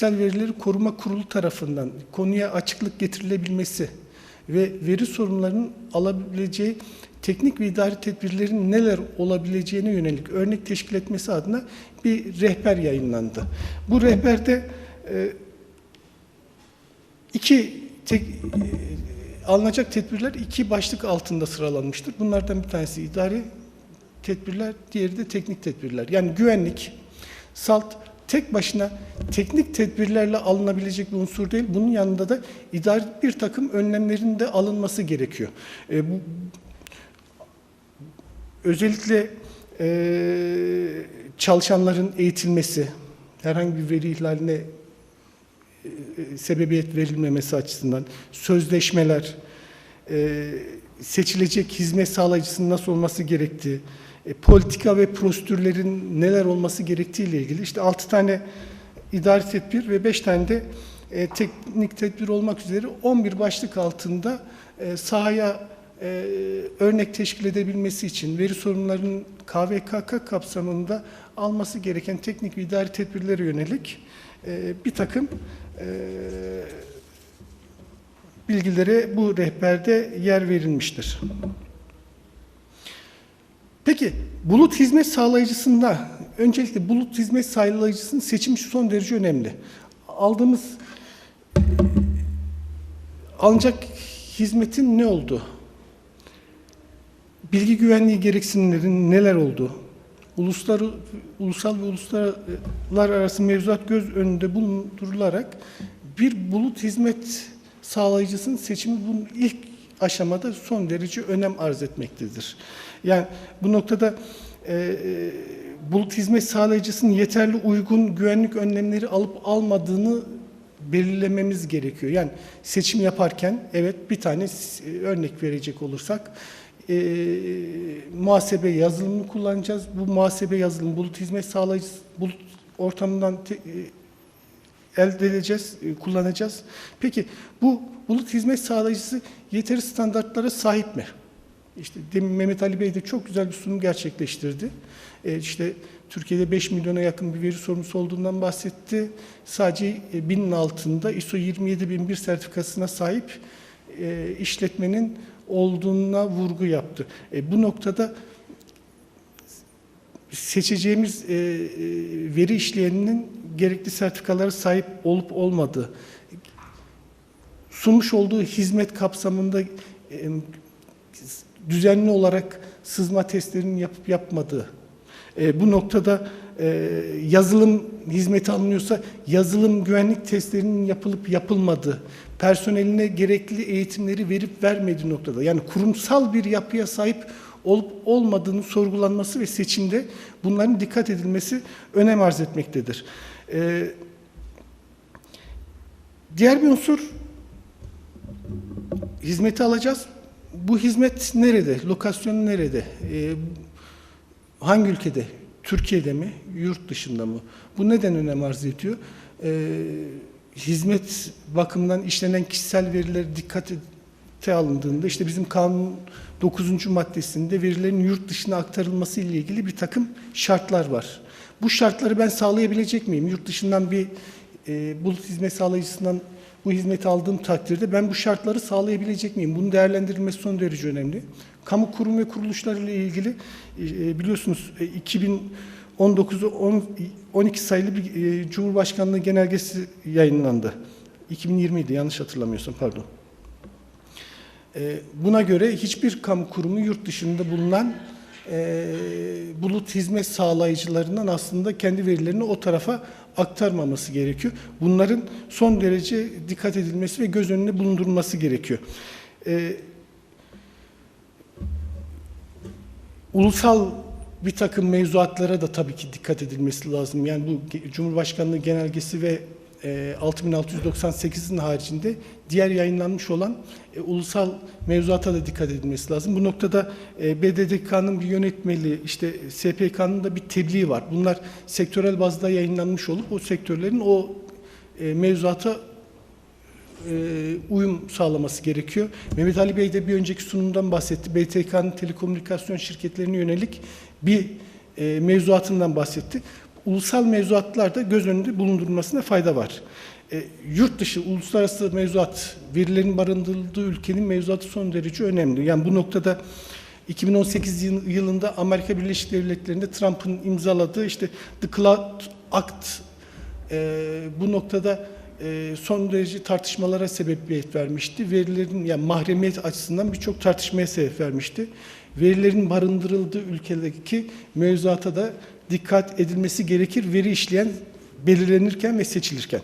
kişisel verileri koruma kurulu tarafından konuya açıklık getirilebilmesi ve veri sorunlarının alabileceği teknik ve idari tedbirlerin neler olabileceğine yönelik örnek teşkil etmesi adına bir rehber yayınlandı. Bu rehberde e, iki tek, e, alınacak tedbirler iki başlık altında sıralanmıştır. Bunlardan bir tanesi idari tedbirler, diğeri de teknik tedbirler. Yani güvenlik, salt tek başına teknik tedbirlerle alınabilecek bir unsur değil. Bunun yanında da idari bir takım önlemlerin de alınması gerekiyor. E, bu özellikle e, çalışanların eğitilmesi, herhangi bir veri ihlaline e, sebebiyet verilmemesi açısından sözleşmeler, e, seçilecek hizmet sağlayıcısının nasıl olması gerektiği, e, politika ve prosedürlerin neler olması gerektiği ile ilgili işte 6 tane idari tedbir ve 5 tane de e, teknik tedbir olmak üzere 11 başlık altında e, sahaya e, örnek teşkil edebilmesi için veri sorunlarının KVKK kapsamında alması gereken teknik ve idari tedbirlere yönelik e, bir takım e, bilgilere bu rehberde yer verilmiştir. Peki bulut hizmet sağlayıcısında öncelikle bulut hizmet sağlayıcısının seçimi son derece önemli. Aldığımız alınacak hizmetin ne olduğu, bilgi güvenliği gereksinimlerinin neler olduğu, uluslar, ulusal ve uluslararası mevzuat göz önünde bulundurularak bir bulut hizmet sağlayıcısının seçimi bunun ilk aşamada son derece önem arz etmektedir. Yani bu noktada e, e, bulut hizmet sağlayıcısının yeterli uygun güvenlik önlemleri alıp almadığını belirlememiz gerekiyor. Yani seçim yaparken evet bir tane e, örnek verecek olursak e, muhasebe yazılımını kullanacağız. Bu muhasebe yazılımı bulut hizmet sağlayıcısı bulut ortamından te, e, elde edeceğiz, e, kullanacağız. Peki bu bulut hizmet sağlayıcısı yeteri standartlara sahip mi? İşte demin Mehmet Ali Bey de çok güzel bir sunum gerçekleştirdi. E, işte Türkiye'de 5 milyona yakın bir veri sorumlusu olduğundan bahsetti. Sadece e, binin altında ISO 27001 sertifikasına sahip e, işletmenin olduğuna vurgu yaptı. Bu noktada seçeceğimiz e, e, veri işleyeninin gerekli sertifikalara sahip olup olmadığı, sunmuş olduğu hizmet kapsamında e, düzenli olarak sızma testlerinin yapıp yapmadığı, e, bu noktada e, yazılım hizmeti alınıyorsa yazılım güvenlik testlerinin yapılıp yapılmadığı, personeline gerekli eğitimleri verip vermediği noktada yani kurumsal bir yapıya sahip olup olmadığını sorgulanması ve seçimde bunların dikkat edilmesi önem arz etmektedir. Ee, diğer bir unsur hizmeti alacağız. Bu hizmet nerede? Lokasyonu nerede? Ee, hangi ülkede? Türkiye'de mi? Yurt dışında mı? Bu neden önem arz ediyor? Ee, hizmet bakımından işlenen kişisel veriler dikkate alındığında işte bizim kanun 9. maddesinde verilerin yurt dışına aktarılması ile ilgili bir takım şartlar var. Bu şartları ben sağlayabilecek miyim? Yurt dışından bir e, bulut hizmet sağlayıcısından bu hizmeti aldığım takdirde ben bu şartları sağlayabilecek miyim? Bunun değerlendirilmesi son derece önemli. Kamu kurum ve kuruluşları ile ilgili e, biliyorsunuz e, 2019'u 12 sayılı bir e, Cumhurbaşkanlığı genelgesi yayınlandı. 2020'ydi yanlış hatırlamıyorsam pardon. E, buna göre hiçbir kamu kurumu yurt dışında bulunan e, bulut hizmet sağlayıcılarından aslında kendi verilerini o tarafa aktarmaması gerekiyor. Bunların son derece dikkat edilmesi ve göz önüne bulundurulması gerekiyor. Ulusal bir takım mevzuatlara da tabii ki dikkat edilmesi lazım. Yani bu Cumhurbaşkanlığı genelgesi ve e, 6698'in haricinde diğer yayınlanmış olan e, ulusal mevzuata da dikkat edilmesi lazım. Bu noktada e, BDDK'nın bir yönetmeliği, işte SPK'nın da bir tebliği var. Bunlar sektörel bazda yayınlanmış olup o sektörlerin o e, mevzuata e, uyum sağlaması gerekiyor. Mehmet Ali Bey de bir önceki sunumdan bahsetti. BTK'nın telekomünikasyon şirketlerine yönelik bir e, mevzuatından bahsetti. ulusal mevzuatlar da göz önünde bulundurulmasına fayda var. E, yurt dışı uluslararası mevzuat, verilerin barındırıldığı ülkenin mevzuatı son derece önemli. Yani bu noktada 2018 yıl- yılında Amerika Birleşik Devletleri'nde Trump'ın imzaladığı işte The Cloud Act e, bu noktada e, son derece tartışmalara sebebiyet vermişti. Verilerin yani mahremiyet açısından birçok tartışmaya sebep vermişti. Verilerin barındırıldığı ülkedeki mevzuata da dikkat edilmesi gerekir veri işleyen belirlenirken ve seçilirken.